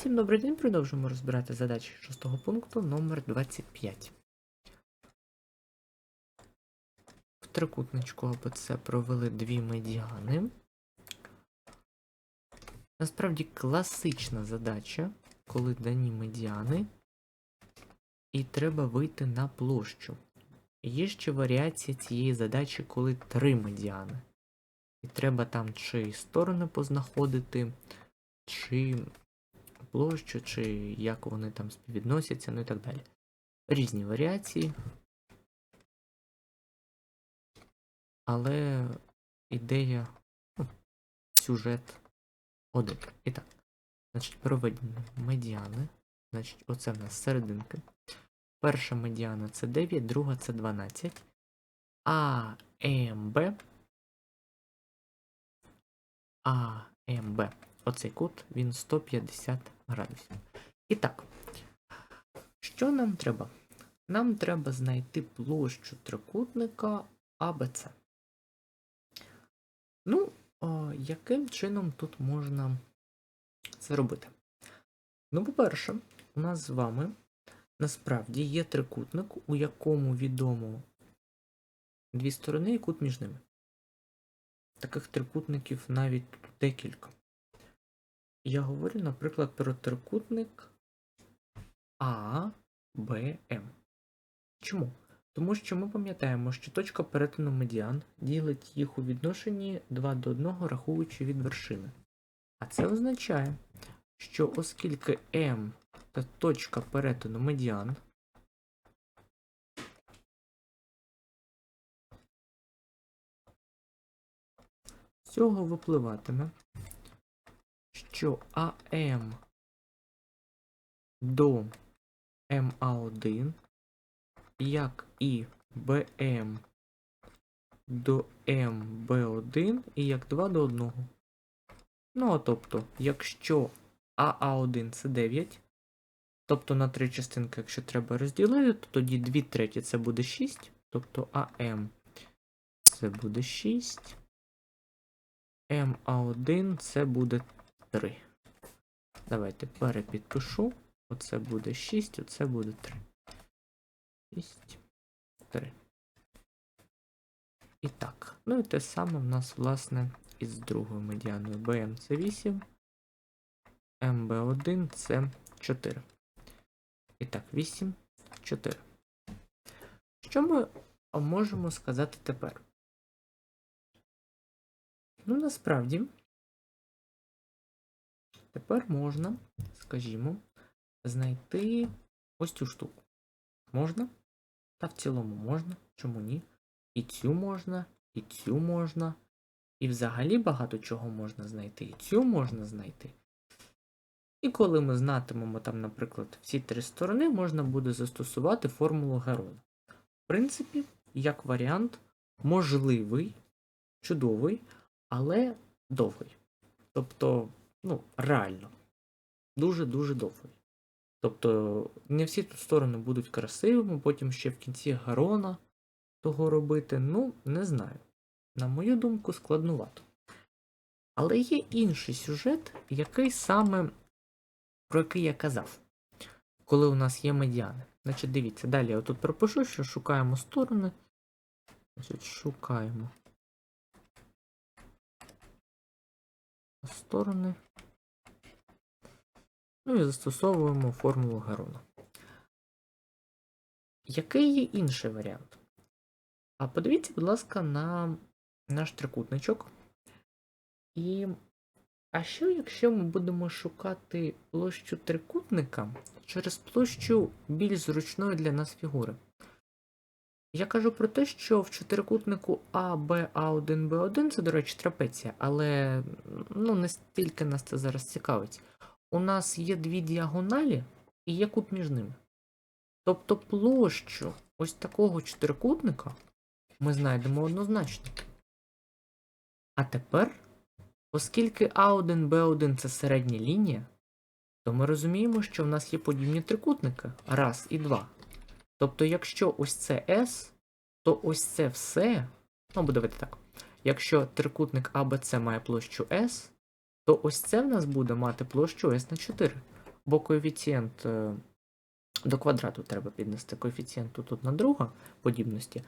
Всім добрий день, продовжуємо розбирати задачі шостого пункту номер 25. В трикутничку АБЦ провели дві медіани. Насправді класична задача, коли дані медіани, і треба вийти на площу. Є ще варіація цієї задачі, коли три медіани. І треба там чи сторони познаходити, чи площу, чи як вони там співвідносяться, ну і так далі. Різні варіації. Але ідея, ну, сюжет один. І так, значить, проведені медіани. Значить, оце в нас серединки. Перша медіана це 9, друга це 12. А МБ. А МБ. Оцей кут, він 150 градусів. І так, що нам треба? Нам треба знайти площу трикутника АБЦ. Ну, о, яким чином тут можна це робити? Ну, по-перше, у нас з вами насправді є трикутник, у якому відомо дві сторони і кут між ними. Таких трикутників навіть декілька. Я говорю, наприклад, про трикутник А, Б, М. Чому? Тому що ми пам'ятаємо, що точка перетину медіан ділить їх у відношенні 2 до 1, рахуючи від вершини. А це означає, що оскільки М та точка перетину медіан з цього випливатиме, що АМ до МА1, як і БМ до МБ1 і як 2 до 1. Ну, а тобто, якщо АА1 це 9, тобто на три частинки, якщо треба розділити, то тоді 2 треті це буде 6, тобто АМ це буде 6. МА1 це буде 3. Давайте перепідпишу. Оце буде 6, оце буде 3. 6, 3. І так. Ну і те саме в нас, власне, із другою медіаною. БМ це 8. МБ1 це 4. І так, 8, 4. Що ми можемо сказати тепер? Ну, насправді, тепер можна, скажімо, знайти ось цю штуку. Можна? Та в цілому можна. Чому ні? І цю можна, і цю можна. І взагалі багато чого можна знайти. І цю можна знайти. І коли ми знатимемо там, наприклад, всі три сторони, можна буде застосувати формулу Герона. В принципі, як варіант, можливий, чудовий, але довгий. Тобто, ну, реально, дуже-дуже довгий. Тобто, не всі тут сторони будуть красивими, потім ще в кінці Гарона того робити, ну, не знаю. На мою думку, складнувато. Але є інший сюжет, який саме, про який я казав, коли у нас є медіани. Значить, дивіться, далі я тут пропишу, що шукаємо сторони. Значить, шукаємо сторони. Ну і застосовуємо формулу Гарона. Який є інший варіант? А подивіться, будь ласка, на наш трикутничок. І. А що, якщо ми будемо шукати площу трикутника через площу більш зручної для нас фігури? Я кажу про те, що в чотирикутнику А, Б, А1, Б1 це, до речі, трапеція, але ну, не стільки нас це зараз цікавить. У нас є дві діагоналі і є кут між ними. Тобто площу ось такого чотирикутника ми знайдемо однозначно. А тепер, оскільки А1, Б1 це середня лінія, то ми розуміємо, що в нас є подібні трикутники раз і два. Тобто, якщо ось це S, то ось це все. Ну, буде так. Якщо трикутник ABC має площу S, то ось це в нас буде мати площу S на 4. бо коефіцієнт е, до квадрату треба піднести. Коефіцієнт тут одна друга подібності,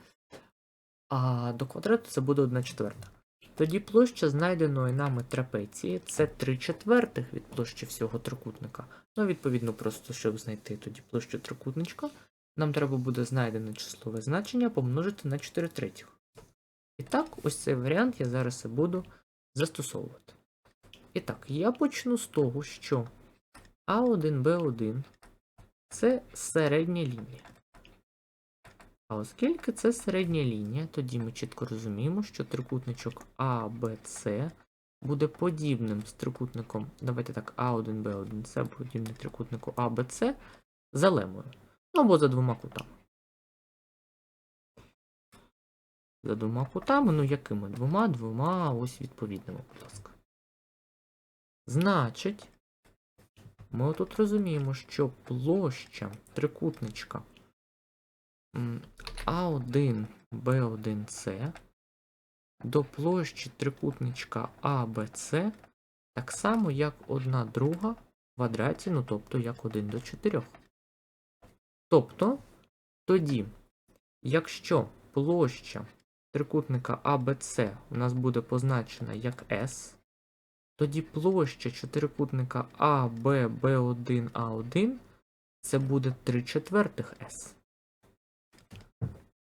а до квадрату це буде 1 четверта. Тоді площа знайденої нами трапеції це 3 четвертих від площі всього трикутника. Ну, відповідно, просто щоб знайти тоді площу трикутничка, нам треба буде знайдене числове значення помножити на 4 третіх. І так, ось цей варіант я зараз і буду застосовувати. І так, я почну з того, що А1, Б1 це середня лінія. А оскільки це середня лінія, тоді ми чітко розуміємо, що трикутничок ABC буде подібним з трикутником, давайте так, А1, Б1, це подібний трикутнику ABC за лемою. Ну або за двома кутами. За двома кутами, ну якими? Двома, двома, ось відповідними, будь ласка. Значить, ми тут розуміємо, що площа трикутничка А1, Б1С до площі трикутничка АБЦ так само, як одна друга в квадраті, ну тобто як 1 до 4. Тобто, тоді, якщо площа трикутника ABC у нас буде позначена як S, тоді площа чотирикутника AB, B1, A1 це буде 3 четвертих S.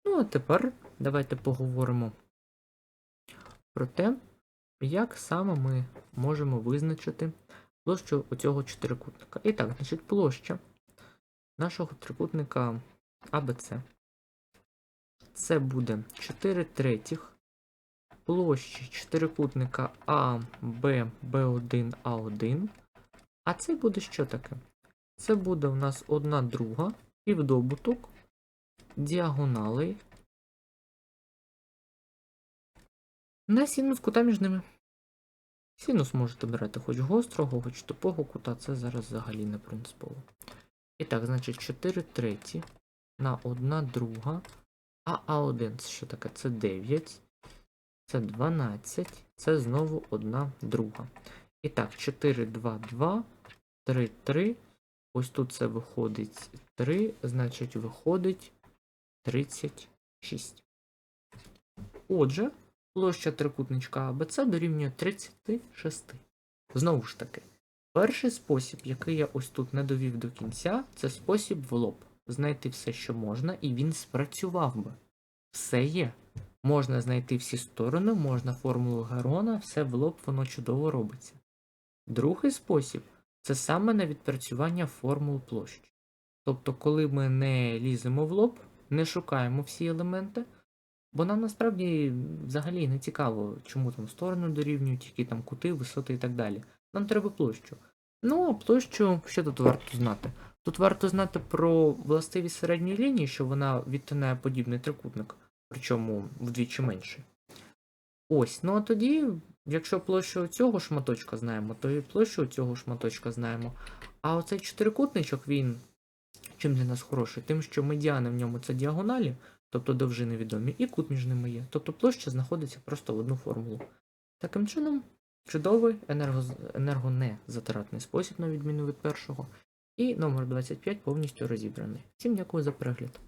Ну, а тепер давайте поговоримо про те, як саме ми можемо визначити площу оцього чотирикутника. І так, значить, площа нашого трикутника ABC. Це буде 4 третіх площі чотирикутника А, Б, Б1, А1. А це буде що таке? Це буде у нас одна друга півдобуток діагоналей на синус кута між ними. Синус можете брати хоч гострого, хоч тупого кута, це зараз взагалі не принципово. І так, значить, 4 треті на 1 друга. А А1 це що таке? Це 9. Це 12. Це знову 1 друга. І так, 4, 2, 2, 3, 3. Ось тут це виходить 3, значить виходить 36. Отже, площа трикутничка АБЦ дорівнює 36. Знову ж таки, перший спосіб, який я ось тут не довів до кінця, це спосіб в лоб. Знайти все, що можна, і він спрацював би. Все є. Можна знайти всі сторони, можна формулу Герона, все в лоб, воно чудово робиться. Другий спосіб це саме на відпрацювання формул площ. Тобто, коли ми не ліземо в лоб, не шукаємо всі елементи, бо нам насправді взагалі не цікаво, чому там сторони дорівнюють, які там кути, висоти і так далі. Нам треба площу. Ну, а площу, що тут варто знати? Тут варто знати про властивість середньої лінії, що вона відтинає подібний трикутник, причому вдвічі менший. Ось, ну а тоді, якщо площу цього шматочка знаємо, то і площу цього шматочка знаємо. А оцей чотирикутничок, він чим для нас хороший? Тим, що медіани в ньому це діагоналі, тобто довжини відомі, і кут між ними є. Тобто площа знаходиться просто в одну формулу. Таким чином, чудовий енерго... енергонезатратний спосіб, на відміну від першого. І номер 25 повністю розібраний. Всім дякую за перегляд.